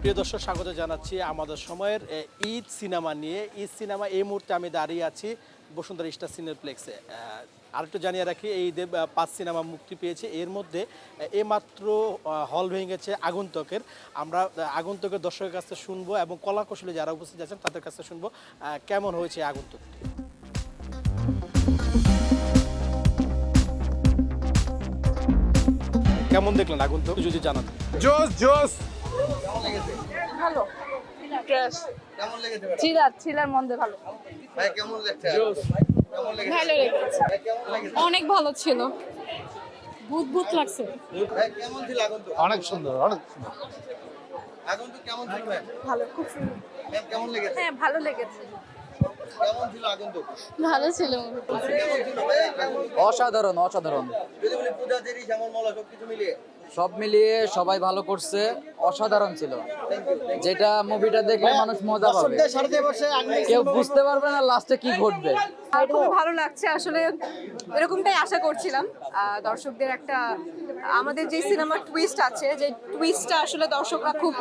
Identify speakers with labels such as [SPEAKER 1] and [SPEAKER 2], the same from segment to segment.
[SPEAKER 1] প্রিয় দর্শক স্বাগত জানাচ্ছি আমাদের সময়ের ঈদ সিনেমা নিয়ে। ঈদ সিনেমা এই মুহূর্তে আমি দাঁড়িয়ে আছি বসুন্ধরা স্টার সিনেপ্লেক্সে। আর একটু জানিয়ে রাখি এই আহ, পাঁচ সিনেমা মুক্তি পেয়েছে। এর মধ্যে আহ, এইমাত্র হল ভেঙেছে আগন্তুকের। আমরা আগন্তকের দর্শকের কাছে শুনব এবং কলা কৌশলী যারা উপস্থিত আছেন তাদের কাছে শুনব কেমন হয়েছে আগন্তুক? কেমন দেখলেন আগন্তক? যদি জানান
[SPEAKER 2] জোস জোস
[SPEAKER 3] ভালো।
[SPEAKER 4] কেমন লেগেছে?
[SPEAKER 3] থ্রিলার থ্রিলার ভালো।
[SPEAKER 4] ভাই কেমন লাগছে? কেমন লেগেছে?
[SPEAKER 3] ভালো লেগেছে।
[SPEAKER 4] ভাই কেমন লেগেছে?
[SPEAKER 3] অনেক ভালো ছিল। ভূত ভূত লাগছে।
[SPEAKER 4] ভাই কেমন ছিল আগন্তুক?
[SPEAKER 2] অনেক সুন্দর অনেক সুন্দর।
[SPEAKER 4] আগন্তুক কেমন ছিল
[SPEAKER 3] ভালো খুব সুন্দর।
[SPEAKER 4] ম্যাম কেমন লেগেছে?
[SPEAKER 3] হ্যাঁ ভালো লেগেছে।
[SPEAKER 4] কেমন ছিল আগন্তুক?
[SPEAKER 3] ভালো ছিল
[SPEAKER 4] কেমন ছিল ভাই? আগন্তুক?
[SPEAKER 5] অসাধারণ অসাধারণ।
[SPEAKER 4] যদি বলি পূজা শ্যামল মলা সব কিছু মিলিয়ে।
[SPEAKER 5] সব মিলিয়ে সবাই ভালো করছে অসাধারণ ছিল। যেটা মুভিটা দেখলে মানুষ মজা পাবে। কেউ বুঝতে পারবে না লাস্টে কি ঘটবে।
[SPEAKER 6] খুবই ভালো লাগছে আসলে এরকমটাই আশা করছিলাম। দর্শকদের একটা আমাদের যে সিনেমার টুইস্ট আছে যে টুইস্টটা আসলে দর্শকরা খুব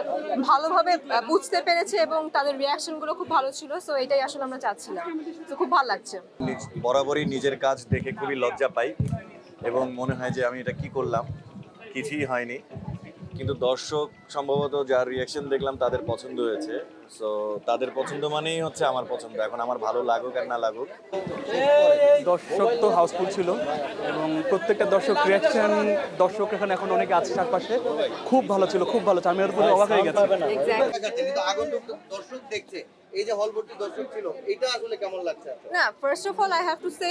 [SPEAKER 6] ভালোভাবে বুঝতে পেরেছে এবং তাদের রিয়াকশনগুলো খুব ভালো ছিল সো এটাই আসলে আমরা চাচ্ছিলাম। তো খুব ভালো লাগছে।
[SPEAKER 7] বরাবরই নিজের কাজ দেখে খুবই লজ্জা পাই এবং মনে হয় যে আমি এটা কি করলাম। কিছুই হয়নি। কিন্তু দর্শক সম্ভবত যার রিয়াকশন দেখলাম তাদের পছন্দ হয়েছে। সো তাদের পছন্দ মানেই হচ্ছে আমার পছন্দ। এখন আমার ভালো লাগুক আর না লাগুক।
[SPEAKER 8] দর্শক তো হাউসফুল ছিল এবং প্রত্যেকটা দর্শক রিয়াকশন দর্শক এখানে এখন অনেকে আছে চারপাশে। খুব ভালো ছিল খুব ভালো ছিল। আমি ওর পুরো অবাক হয়ে গেছি।
[SPEAKER 4] কিন্তু আগন্তুক দর্শক দেখছে এই যে হল ভর্তি দর্শক ছিল এটা আসলে কেমন লাগছে? আপনার?
[SPEAKER 6] না first of all I have to say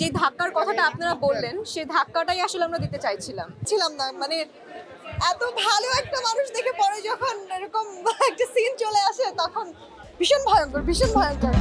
[SPEAKER 6] যে ধাক্কার কথাটা আপনারা বললেন সেই ধাক্কাটাই আসলে আমরা দিতে চাইছিলাম। ছিলাম না মানে এত ভালো একটা মানুষ দেখে পরে যখন এরকম একটা সিন চলে আসে তখন ভীষণ ভয়ঙ্কর ভীষণ ভয়ঙ্কর।